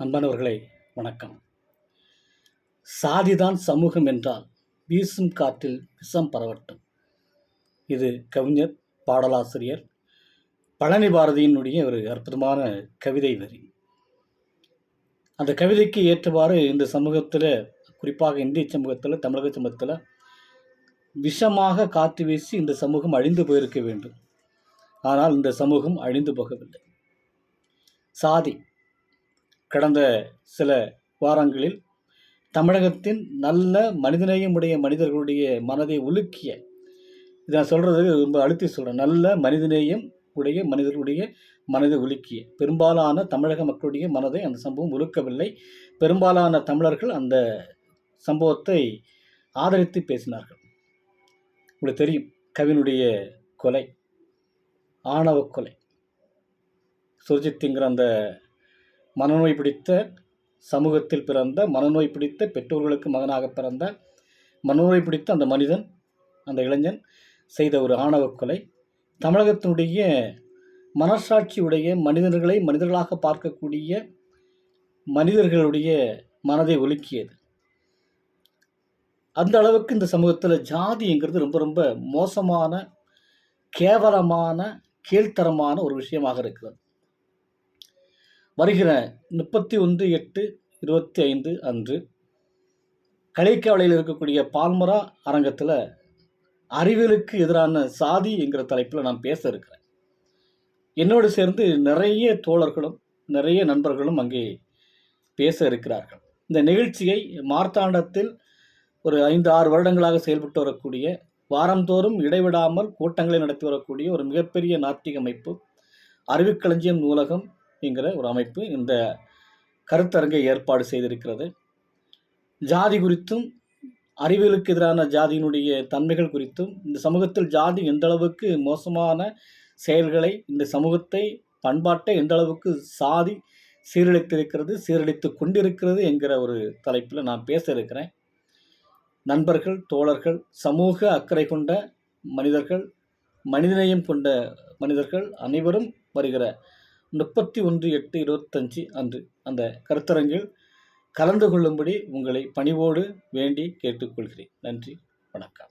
அன்பானவர்களே வணக்கம். சாதிதான் சமூகம் என்றால் வீசும் காற்றில் விஷம் பரவட்டும். இது கவிஞர் பாடலாசிரியர் பழனி பாரதியினுடைய ஒரு அற்புதமான கவிதை வரி. அந்த கவிதைக்கு ஏற்றவாறு இந்த சமூகத்தில் குறிப்பாக இந்திய சமூகத்தில் தமிழக சமூகத்தில் விஷமாக காற்று வீசி இந்த சமூகம் அழிந்து போயிருக்க வேண்டும். ஆனால் இந்த சமூகம் அழிந்து போகவில்லை. சாதி கடந்த சில வாரங்களில் தமிழகத்தின் நல்ல மனிதநேயமுடைய மனிதர்களுடைய மனதை உலுக்கிய இதை நான் சொல்கிறது ரொம்ப அழுத்தி சொல்கிறேன் நல்ல மனிதநேயம் உடைய மனிதர்களுடைய மனதை உலுக்கிய பெரும்பாலான தமிழக மக்களுடைய மனதை அந்த சம்பவம் உலுக்கவில்லை. பெரும்பாலான தமிழர்கள் அந்த சம்பவத்தை ஆதரித்து பேசினார்கள். உங்களுக்கு தெரியும் கவினுடைய கொலை ஆணவ கொலை சுர்ஜித்துங்கிற அந்த மனநோய் பிடித்த சமூகத்தில் பிறந்த மனநோய் பிடித்த பெற்றோர்களுக்கு மகனாக பிறந்த மனநோய் பிடித்த அந்த மனிதன் அந்த இளைஞன் செய்த ஒரு ஆணவ கொலை. தமிழகத்தினுடைய மனசாட்சியுடைய மனிதர்களை மனிதர்களாக பார்க்கக்கூடிய மனிதர்களுடைய மனதை ஒலுக்கியது. அந்த அளவுக்கு இந்த சமூகத்தில் ஜாதிங்கிறது ரொம்ப ரொம்ப மோசமான கேவலமான கீழ்த்தரமான ஒரு விஷயமாக இருக்கிறது. வருகிற முப்பத்தி ஒன்று எட்டு இருபத்தி ஐந்து அன்று கலைக்கவலையில் இருக்கக்கூடிய பால்மரா அரங்கத்தில் அறிவியலுக்கு எதிரான சாதி என்கிற தலைப்பில் நான் பேச இருக்கிறேன். என்னோடு சேர்ந்து நிறைய தோழர்களும் நிறைய நண்பர்களும் அங்கே பேச இருக்கிறார்கள். இந்த நிகழ்ச்சியை மார்த்தாண்டத்தில் ஒரு ஐந்து ஆறு வருடங்களாக செயல்பட்டு வரக்கூடிய வாரந்தோறும் இடைவிடாமல் கூட்டங்களை நடத்தி வரக்கூடிய ஒரு மிகப்பெரிய நாத்திக அமைப்பு அறிவுக்களஞ்சியம் நூலகம் என்கிற ஒரு அமைப்பு இந்த கருத்தரங்கை ஏற்பாடு செய்திருக்கிறது. ஜாதி குறித்தும் அறிவியலுக்கு எதிரான ஜாதியினுடைய தன்மைகள் குறித்தும் இந்த சமூகத்தில் ஜாதி எந்த அளவுக்கு மோசமான செயல்களை இந்த சமூகத்தை பண்பாட்டை எந்த அளவுக்கு சாதி சீரழித்திருக்கிறது சீரழித்து கொண்டிருக்கிறது என்கிற ஒரு தலைப்பில் நான் பேச இருக்கிறேன். நண்பர்கள் தோழர்கள் சமூக அக்கறை கொண்ட மனிதர்கள் மனிதநேயம் கொண்ட மனிதர்கள் அனைவரும் வருகிற முப்பத்தி ஒன்று எட்டு இருபத்தஞ்சு அன்று அந்த கருத்தரங்கில் கலந்து கொள்ளும்படி உங்களை பணிவோடு வேண்டி கேட்டுக்கொள்கிறேன். நன்றி வணக்கம்.